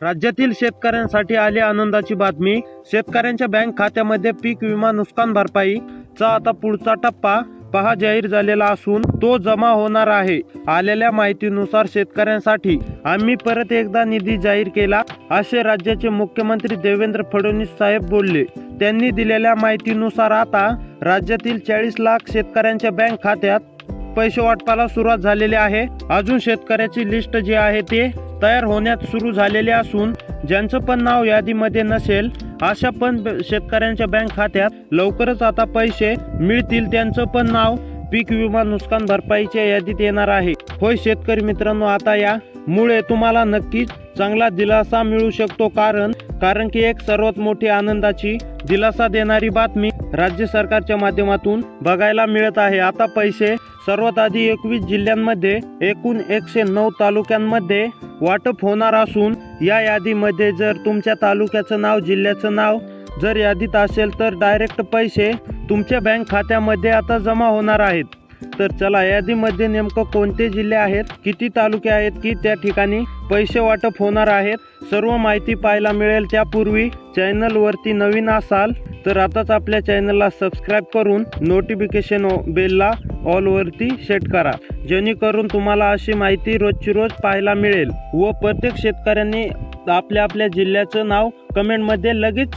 राज्यातील शेतकऱ्यांसाठी आली आनंदाची बातमी. शेतकऱ्यांच्या बँक खात्यामध्ये पीक विमा नुकसान भरपाईचा आता पुढचा टप्पा पहा जाहीर झालेला असून तो जमा होणार आहे. आलेल्या माहितीनुसार शेतकऱ्यांसाठी आम्ही परत एकदा निधी जाहीर केला असे राज्याचे मुख्यमंत्री देवेंद्र फडणवीस साहेब बोलले. त्यांनी दिलेल्या माहितीनुसार आता राज्यातील चाळीस लाख शेतकऱ्यांच्या बँक खात्यात पैसे वाटपाला सुरुवात झालेली आहे. अजून शेतकऱ्याची लिस्ट जी आहे ते तयार होण्यात सुरू झालेले असून ज्यांचं पण नाव यादीमध्ये नसेल अशा पण शेतकऱ्यांच्या बँक खात्यात लवकरच आता पैसे मिळतील. त्यांचं पण नाव पीक विमा नुकसान भरपाईच्या यादीत येणार आहे. होय शेतकरी मित्रांनो आता या मुळे तुम्हाला नक्कीच चांगला दिलासा मिळू शकतो कारण कारण की एक सर्वात मोठी आनंदाची दिलासा देणारी बातमी राज्य सरकारच्या माध्यमातून बघायला मिळत आहे. आता पैसे सर्वात आधी एकवीस जिल्ह्यांमध्ये एकूण एकशे नऊ तालुक्यांमध्ये वाटप होणार असून या यादीमध्ये जर तुमच्या तालुक्याचं नाव जिल्ह्याचं नाव जर यादीत असेल तर डायरेक्ट पैसे तुमच्या बँक खात्यामध्ये आता जमा होणार आहेत. तर चला यादीमध्ये नेमकं कोणते जिल्हे आहेत किती तालुके आहेत की त्या ठिकाणी पैसे वाटप होणार आहेत सर्व माहिती पाहायला मिळेल. त्यापूर्वी चॅनलवरती नवीन असाल तर आताच आपल्या चॅनलला सबस्क्राईब करून नोटिफिकेशन बेलला ऑलवरती सेट करा. जेणेकरून तुम्हाला अशी माहिती रोजची रोज पाहायला मिळेल. व प्रत्येक शेतकऱ्यांनी आपल्या आपल्या जिल्ह्याचं नाव कमेंटमध्ये लगेच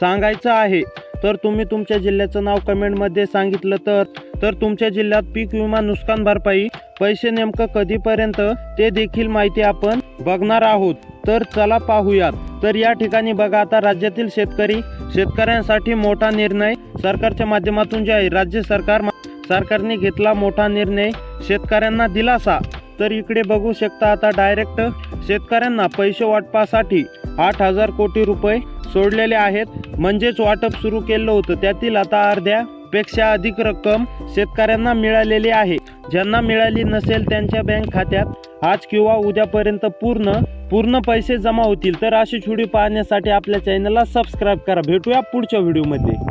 सांगायचं आहे. तर तुम्ही तुमच्या जिल्ह्याचं नाव कमेंटमध्ये सांगितलं तर तर तुमच्या जिल्ह्यात पीक विमा नुकसान भरपाई पैसे नेमकं कधीपर्यंत ते देखील माहिती आपण बघणार आहोत. तर चला पाहूयात. तर या ठिकाणी बघा आता राज्यातील शेतकरी शेतकऱ्यांसाठी मोठा निर्णय सरकारच्या माध्यमातून जे आहे राज्य सरकार सरकारने घेतला मोठा निर्णय शेतकऱ्यांना दिलासा. तर इकडे बघू शकता आता डायरेक्ट शेतकऱ्यांना पैसे वाटपासाठी आठ हजार कोटी रुपये सोडलेले आहेत. म्हणजेच वाटप सुरू केलं होतं. त्यातील आता अर्ध्या पेक्षा अधिक रक्कम शेतकऱ्यांना मिळालेली आहे. ज्यांना मिळाली नसेल त्यांच्या बँक खात्यात. आज किंवा उद्यापर्यंत पूर्ण पूर्ण पैसे जमा होतील. तर अशी छोडी पाहण्यासाठी आपल्या चॅनलला सबस्क्राईब करा. भेटूया पुढच्या व्हिडिओमध्ये